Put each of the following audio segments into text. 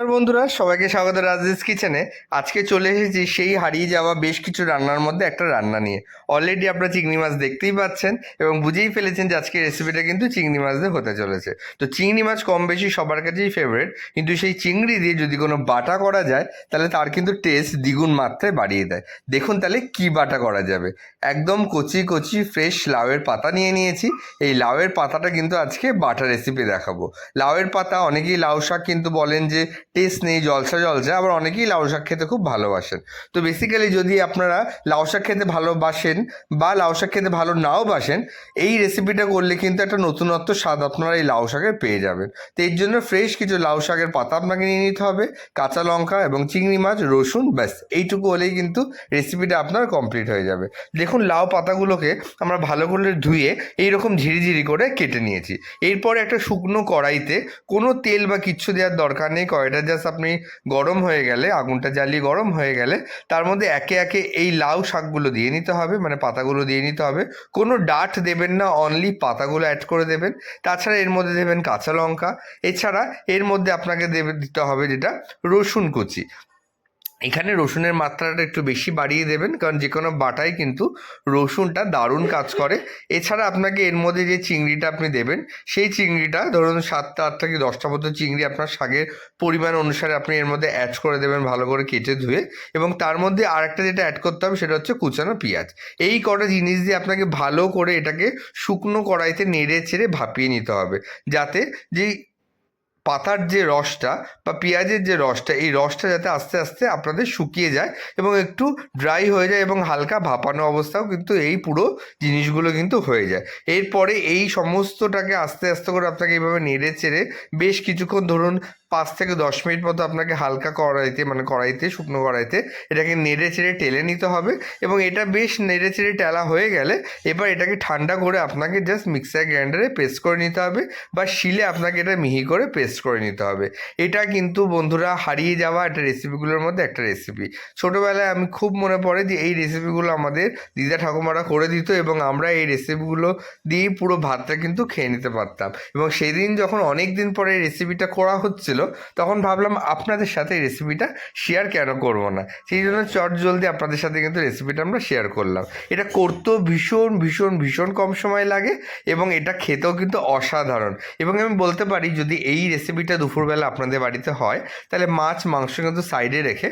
বন্ধুরা, সবাইকে স্বাগত রাজেশ কিচেনে। আজকে চলে এসেছি সেই হারিয়ে যাওয়া বেশ কিছু রান্নার মধ্যে একটা রান্না নিয়ে। অলরেডি আপনারা চিংড়ি মাছ দেখতেই পাচ্ছেন এবং বুঝেই ফেলেছেন যে আজকে রেসিপিটা কিন্তু চিংড়ি মাছ দিয়ে হতে চলেছে। তো চিংড়ি মাছ কম বেশি সবার কাছেই ফেভারিট কিন্তু সেই চিংড়ি দিয়ে যদি কোনো বাটা করা যায়, তাহলে তার কিন্তু টেস্ট দ্বিগুণ মাত্রায় বাড়িয়ে দেয়। দেখুন তাহলে কি বাটা করা যাবে। একদম কচি কচি ফ্রেশ লাউয়ের পাতা নিয়ে নিয়েছি। এই লাউয়ের পাতাটা কিন্তু আজকে বাটা রেসিপি দেখাবো। লাউয়ের পাতা, অনেকেই লাউ শাক কিন্তু বলেন যে টেস্ট নেই, জলসা জলসা, আবার অনেকেই লাউ শাক খেতে খুব ভালোবাসেন। তো বেসিক্যালি যদি আপনারা লাউ শাক খেতে ভালোবাসেন বা লাউ শাক খেতে ভালো নাও বাসেন, এই রেসিপিটা করলে কিন্তু একটা নতুনত্ব স্বাদ আপনারা এই লাউ শাকের পেয়ে যাবেন। তো এর জন্য ফ্রেশ কিছু লাউ শাকের পাতা আপনাকে নিয়ে নিতে হবে, কাঁচা লঙ্কা এবং চিংড়ি মাছ, রসুন, ব্যাস। এইটুকু হলেই কিন্তু রেসিপিটা আপনার কমপ্লিট হয়ে যাবে। দেখুন, লাউ পাতাগুলোকে আমরা ভালো করে ধুয়ে এইরকম ঝিরিঝিরি করে কেটে নিয়েছি। এরপরে একটা শুকনো কড়াইতে কোনো তেল বা কিচ্ছু দেওয়ার দরকার নেই, কড়াইটা জাস্ট আপনি গরম হয়ে গেলে, আগুনটা জ্বালিয়ে গরম হয়ে গেলে, তার মধ্যে একে একে এই লাউ শাকগুলো দিয়ে নিতে হবে মানে পাতাগুলো দিয়ে নিতে হবে। কোনো ডাট দেবেন না অনলি পাতাগুলো অ্যাড করে দেবেন। তাছাড়া এর মধ্যে দেবেন কাঁচা লঙ্কা। এছাড়া এর মধ্যে আপনাকে দেবে, দিতে হবে যেটা রসুন কুচি। এখানে রসুনের মাত্রাটা একটু বেশি বাড়িয়ে দেবেন, কারণ যে কোনো বাটায় কিন্তু রসুনটা দারুণ কাজ করে। এছাড়া আপনাকে এর মধ্যে যে চিংড়িটা আপনি দেবেন, সেই চিংড়িটা ধরুন সাতটা, আটটা কি দশটা মতো চিংড়ি আপনার শাকের পরিমাণ অনুসারে আপনি এর মধ্যে অ্যাড করে দেবেন ভালো করে কেটে ধুয়ে। এবং তার মধ্যে আরেকটা যেটা অ্যাড করতে হবে সেটা হচ্ছে কুচানো পেঁয়াজ। এই কটা জিনিস দিয়ে আপনাকে ভালো করে এটাকে শুকনো কড়াইতে নেড়ে ছেড়ে ভাপিয়ে নিতে হবে। যাতে যেই পাতার যে রসটা বা পেঁয়াজের যে রসটা, এই রসটা যাতে আস্তে আস্তে আপনাদের শুকিয়ে যায় এবং একটু ড্রাই হয়ে যায় এবং হালকা ভাপানো অবস্থাও কিন্তু এই পুরো জিনিসগুলো কিন্তু হয়ে যায়। এরপরে এই সমস্তটাকে আস্তে আস্তে করে আপনাকে এইভাবে নেড়ে চেড়ে বেশ কিছুক্ষণ ধরুন পাঁচ থেকে দশ মিনিট মতো আপনাকে হালকা কড়াইতে মানে কড়াইতে, শুকনো কড়াইতে এটাকে নেড়ে চেড়ে টেলে নিতে হবে এবং এটা বেশ নেড়ে চেড়ে টেলা হয়ে গেলে এবার এটাকে ঠান্ডা করে আপনাকে জাস্ট মিক্সার গ্রাইন্ডারে পেস্ট করে নিতে হবে বা শিলে আপনাকে এটা মিহি করে পেস্ট করে নিতে হবে। এটা কিন্তু বন্ধুরা হারিয়ে যাওয়া একটা রেসিপিগুলোর মধ্যে একটা রেসিপি ছোটোবেলায় আমি খুব মনে পড়ে যে এই রেসিপিগুলো আমাদের দিদা ঠাকুমারা করে দিত এবং আমরা এই রেসিপিগুলো দিয়েই পুরো ভাতটা কিন্তু খেয়ে নিতে পারতাম। এবং সেদিন যখন অনেক দিন পরে রেসিপিটা করা হচ্ছিল তখন ভাবলাম আপনাদের সাথে রেসিপিটা শেয়ার কেন করব না? সেই জন্য চট জলদি আপনাদের সাথে কিন্তু রেসিপিটা আমরা শেয়ার করলাম। এটা করতেও ভীষণ ভীষণ ভীষণ কম সময় লাগে এবং এটা খেতেও কিন্তু অসাধারণ। এবং আমি বলতে পারি, যদি এই রেসিপিটা দুপুরবেলা আপনাদের বাড়িতে হয়, তাহলে মাছ, মাংস কিন্তু সাইডে রেখে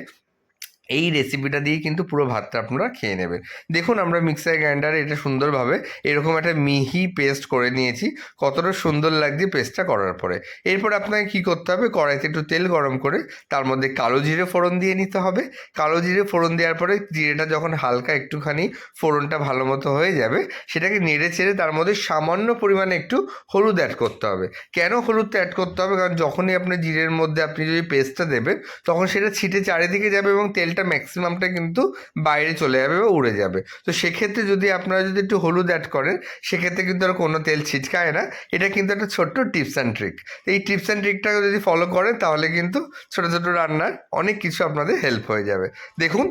এই রেসিপিটা দিয়ে কিন্তু পুরো ভাতটা আপনারা খেয়ে নেবেন। দেখুন আমরা মিক্সার গ্রাইন্ডারে এটা সুন্দরভাবে এরকম একটা মিহি পেস্ট করে নিয়েছি। কতটা সুন্দর লাগছে পেস্টটা করার পরে। এরপর আপনাকে কি করতে হবে? কড়াইতে একটু তেল গরম করে তার মধ্যে কালো জিরে ফোড়ন দিয়ে নিতে হবে। কালো জিরে ফোড়ন দেওয়ার পরে জিরেটা যখন হালকা একটুখানি ফোড়নটা ভালো মতো হয়ে যাবে, সেটাকে নেড়ে চেড়ে তার মধ্যে সামান্য পরিমাণে একটু হলুদ অ্যাড করতে হবে। কেন হলুদটা অ্যাড করতে হবে? কারণ যখনই আপনি জিরের মধ্যে আপনি যদি পেস্টটা দেবেন, তখন সেটা ছিটে চারিদিকে যাবে এবং তেলটা ম্যাক্সিমামটা কিন্তু বাইরে চলে যাবে বা উড়ে যাবে। তো সেক্ষেত্রে যদি আপনারা যদি একটু হলুদ অ্যাড করেন, সেক্ষেত্রে কিন্তু আর কোনো তেল ছিটকায় না। এটা কিন্তু একটা ছোট্ট টিপস অ্যান্ড ট্রিক এই টিপস অ্যান্ড ট্রিকটা যদি ফলো করেন, তাহলে কিন্তু ছোটো ছোটো রান্নার অনেক কিছু আপনাদের হেল্প হয়ে যাবে। দেখুন,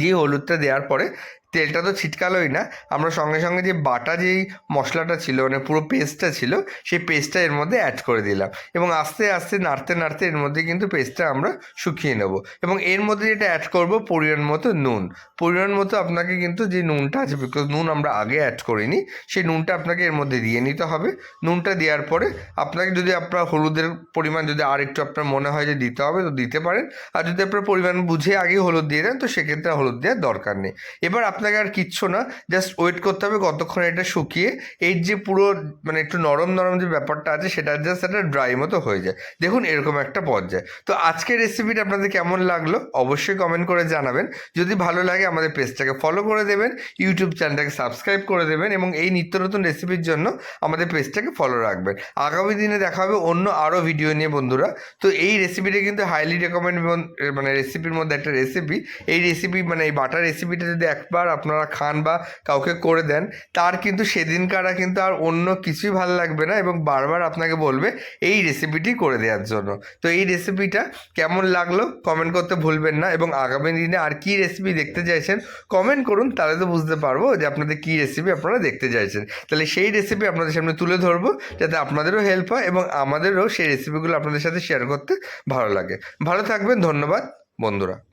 যে হলুদটা দেওয়ার পরে তেলটা তো ছিটকালোই না। আমরা সঙ্গে সঙ্গে যে বাটা যেই মশলাটা ছিল মানে পুরো পেস্টটা ছিল, সেই পেস্টটা এর মধ্যে অ্যাড করে দিলাম। এবং আস্তে আস্তে, নাড়তে নাড়তে এর মধ্যে কিন্তু পেস্টটা আমরা শুকিয়ে নেব। এবং এর মধ্যে যেটা অ্যাড করব, পরিমাণ মতো নুন। পরিমাণ মতো আপনাকে কিন্তু যে নুনটা আছে বিকজ নুন আমরা আগে অ্যাড করিনি, সেই নুনটা আপনাকে এর মধ্যে দিয়ে নিতে হবে। নুনটা দেওয়ার পরে আপনাকে যদি আপনার হলুদের পরিমাণ যদি আর একটু আপনার মনে হয় যে দিতে হবে, তো দিতে পারেন। আর যদি আপনার পরিমাণ বুঝে আগে হলুদ দিয়ে দেন, তো সেক্ষেত্রে হলুদ দেওয়ার দরকার নেই। এবার আপনাকে আর কিচ্ছু না জাস্ট ওয়েট করতে হবে কতক্ষণ এটা শুকিয়ে এর যে পুরো মানে একটু নরম নরম যে ব্যাপারটা আছে সেটা জাস্ট একটা ড্রাই মতো হয়ে যায়। দেখুন এরকম একটা পর্যায়ে। তো আজকের রেসিপিটা আপনাদের কেমন লাগল অবশ্যই কমেন্ট করে জানাবেন। যদি ভালো লাগে আমাদের পেজটাকে ফলো করে দেবেন ইউটিউব চ্যানেলটাকে সাবস্ক্রাইব করে দেবেন এবং এই নিত্য নতুন রেসিপির জন্য আমাদের পেজটাকে ফলো রাখবেন। আগামী দিনে দেখা হবে অন্য আরও ভিডিও নিয়ে বন্ধুরা। তো এই রেসিপিটা কিন্তু হাইলি রেকমেন্ড মানে রেসিপির মধ্যে একটা রেসিপি এই রেসিপি মানে এই বাটার রেসিপিটা যদি একবার আপনারা খান বা কাউকে করে দেন, তার কিন্তু সেদিনকারা কিন্তু আর অন্য কিছুই ভালো লাগবে না এবং বারবার আপনাকে বলবে এই রেসিপিটি করে দেওয়ার জন্য। তো এই রেসিপিটা কেমন লাগল কমেন্ট করতে ভুলবেন না এবং আগামী দিনে আর কি রেসিপি দেখতে চাইছেন কমেন্ট করুন, তাহলে তো বুঝতে পারব যে আপনাদের কি রেসিপি আপনারা দেখতে চাইছেন। তাহলে সেই রেসিপি আপনাদের সামনে তুলে ধরবো, যাতে আপনাদেরও হেল্প হয় এবং আমাদেরও সেই রেসিপিগুলো আপনাদের সাথে শেয়ার করতে ভালো লাগে। ভালো থাকবেন, ধন্যবাদ, বন্ধুরা।